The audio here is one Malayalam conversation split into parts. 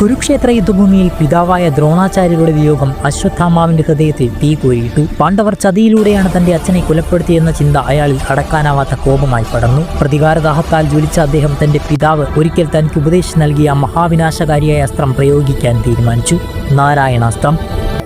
കുരുക്ഷേത്ര യുദ്ധഭൂമിയിൽ പിതാവായ ദ്രോണാചാര്യരുടെ വിയോഗം അശ്വത്ഥാമാവിന്റെ ഹൃദയത്തിൽ തീ കോരിയിട്ടു. പാണ്ഡവർ ചതിയിലൂടെയാണ് തന്റെ അച്ഛനെ കൊലപ്പെടുത്തിയെന്ന ചിന്ത അയാളിൽ അടക്കാനാവാത്ത കോപമായി പടർന്നു. പ്രതികാരദാഹത്താൽ ജ്വലിച്ച അദ്ദേഹം തന്റെ പിതാവ് ഒരിക്കൽ തനിക്ക് ഉപദേശം നൽകിയ മഹാവിനാശകാരിയായ അസ്ത്രം പ്രയോഗിക്കാൻ തീരുമാനിച്ചു. നാരായണാസ്ത്രം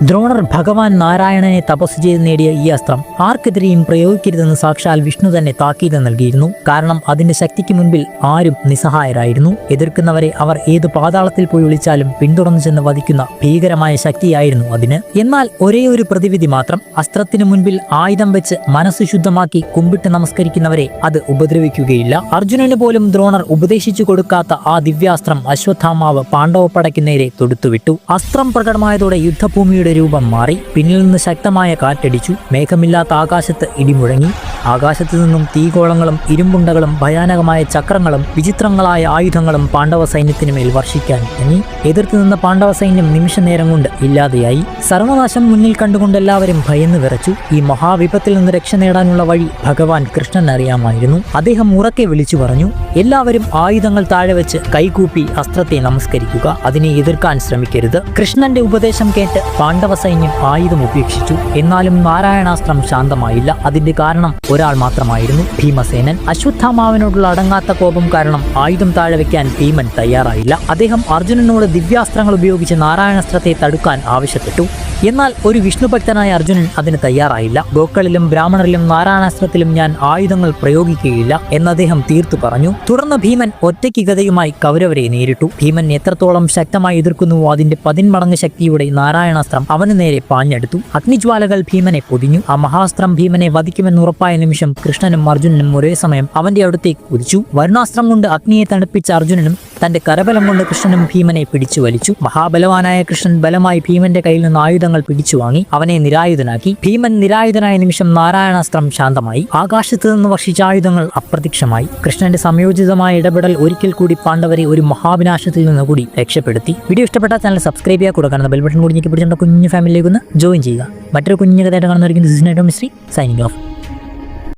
ദ്രോണർ ഭഗവാൻ നാരായണനെ തപസ് ചെയ്ത് നേടിയ ഈ അസ്ത്രം ആർക്കെതിരെയും പ്രയോഗിക്കരുതെന്ന് സാക്ഷാൽ വിഷ്ണു തന്നെ താക്കീത് നൽകിയിരുന്നു. കാരണം അതിന്റെ ശക്തിക്ക് മുൻപിൽ ആരും നിസ്സഹായരായിരുന്നു. എതിർക്കുന്നവരെ അവർ ഏത് പാതാളത്തിൽ പോയി വിളിച്ചാലും പിന്തുടർന്നു ചെന്ന് വധിക്കുന്ന ഭീകരമായ ശക്തിയായിരുന്നു അതിന്. എന്നാൽ ഒരേ ഒരു പ്രതിവിധി മാത്രം അസ്ത്രത്തിനു മുൻപിൽ ആയുധം വെച്ച് മനസ്സ് ശുദ്ധമാക്കി കുമ്പിട്ട് നമസ്കരിക്കുന്നവരെ അത് ഉപദ്രവിക്കുകയില്ല. അർജുനന് പോലും ദ്രോണർ ഉപദേശിച്ചു കൊടുക്കാത്ത ആ ദിവ്യാസ്ത്രം അശ്വത്ഥാമാവ് പാണ്ഡവപ്പടയ്ക്ക് നേരെ തൊടുത്തുവിട്ടു. അസ്ത്രം പ്രകടമായതോടെ യുദ്ധഭൂമിയുടെ രൂപം മാറി. പിന്നിൽ നിന്ന് ശക്തമായ കാറ്റടിച്ചു. മേഘമില്ലാത്ത ആകാശത്ത് ഇടിമുഴങ്ങി. ആകാശത്തു നിന്നും തീകോളങ്ങളും ഇരുമ്പുണ്ടകളും ഭയാനകമായ ചക്രങ്ങളും വിചിത്രങ്ങളായ ആയുധങ്ങളും പാണ്ഡവ സൈന്യത്തിന് മേൽ വർഷിക്കാൻ തുടങ്ങി എതിർത്ത് നിന്ന പാണ്ഡവ സൈന്യം നിമിഷ നേരം കൊണ്ട് ഇല്ലാതെയായി. സർവനാശം മുന്നിൽ കണ്ടുകൊണ്ട് എല്ലാവരും ഭയന്ന് വിറച്ചു. ഈ മഹാവിപത്തിൽ നിന്ന് രക്ഷ നേടാനുള്ള വഴി ഭഗവാൻ കൃഷ്ണൻ അറിയാമായിരുന്നു. അദ്ദേഹം ഉറക്കെ വിളിച്ചു പറഞ്ഞു എല്ലാവരും ആയുധങ്ങൾ താഴെ വെച്ച് കൈകൂപ്പി അസ്ത്രത്തെ നമസ്കരിക്കുക. അതിനെ എതിർക്കാൻ ശ്രമിക്കരുത്. കൃഷ്ണന്റെ ഉപദേശം കേട്ട് പാണ്ഡവ സൈന്യം ആയുധം ഉപേക്ഷിച്ചു. എന്നാലും നാരായണാസ്ത്രം ശാന്തമായില്ല. അതിന്റെ കാരണം ഒരാൾ മാത്രമായിരുന്നു ഭീമസേനൻ. അശ്വത്ഥാമാവിനോടുള്ള അടങ്ങാത്ത കോപം കാരണം ആയുധം താഴെ വെക്കാൻ ഭീമൻ തയ്യാറായില്ല. അദ്ദേഹം അർജുനനോട് ദിവ്യാസ്ത്രങ്ങൾ ഉപയോഗിച്ച് നാരായണാസ്ത്രത്തെ തടുക്കാൻ ആവശ്യപ്പെട്ടു. എന്നാൽ ഒരു വിഷ്ണുഭക്തനായ അർജുനൻ അതിന് തയ്യാറായില്ല. ഗോക്കളിലും ബ്രാഹ്മണരിലും നാരായണാസ്ത്രത്തിലും ഞാൻ ആയുധങ്ങൾ പ്രയോഗിക്കുകയില്ല എന്ന് അദ്ദേഹം തീർത്തു പറഞ്ഞു. തുടർന്ന് ഭീമൻ ഒറ്റയ്ക്ക് ഗതയുമായി കൗരവരെ നേരിട്ടു. ഭീമൻ എത്രത്തോളം ശക്തമായി എതിർക്കുന്നുവോ അതിന്റെ പതിന്മടങ്ങ് ശക്തിയുടെ നാരായണാസ്ത്രം അവന് നേരെ പാഞ്ഞെടുത്തു. അഗ്നിജ്വാലകൾ ഭീമനെ പൊതിഞ്ഞു. ആ മഹാസ്ത്രം ഭീമനെ വധിക്കുമെന്ന് ഉറപ്പായ നിമിഷം കൃഷ്ണനും അർജുനനും ഒരേ സമയം അവന്റെ അടുത്തേക്ക് കുതിച്ചു. വരുണാസ്ത്രം കൊണ്ട് അഗ്നിയെ തണുപ്പിച്ച അർജുനനും തന്റെ കരബലം കൊണ്ട് കൃഷ്ണനും ഭീമനെ പിടിച്ചു വലിച്ചു. മഹാബലവാനായ കൃഷ്ണൻ ബലമായി ഭീമന്റെ കയ്യിൽ നിന്ന് ആയുധങ്ങൾ പിടിച്ചു വാങ്ങി അവനെ നിരായുധനാക്കി. ഭീമൻ നിരായുധനായ നിമിഷം നാരായണാസ്ത്രം ശാന്തമായി. ആകാശത്ത് നിന്ന് വർഷിച്ച ആയുധങ്ങൾ അപ്രത്യക്ഷമായി. കൃഷ്ണന്റെ സംയോജിതമായ ഇടപെടൽ ഒരിക്കൽ കൂടി പാണ്ഡവരെ ഒരു മഹാവിനാശത്തിൽ നിന്ന് കൂടി രക്ഷപ്പെടുത്തി. വീഡിയോ ഇഷ്ടപ്പെട്ട ചാനൽ സബ്സ്ക്രൈബ് ചെയ്യാൻ കൊടുക്കാൻ ബെൽബട്ടൺ ബെൽ ബട്ടൺ കൂടി ഞെക്കി പിടിച്ചിട്ട് കുഞ്ഞു ഫാമിലിയിലേക്ക് ഒന്ന് ജോയിൻ ചെയ്യുക. മറ്റൊരു കുഞ്ഞു കഥയായിട്ട് കാണുന്നതായിരിക്കും സൈനിങ് ഓഫ്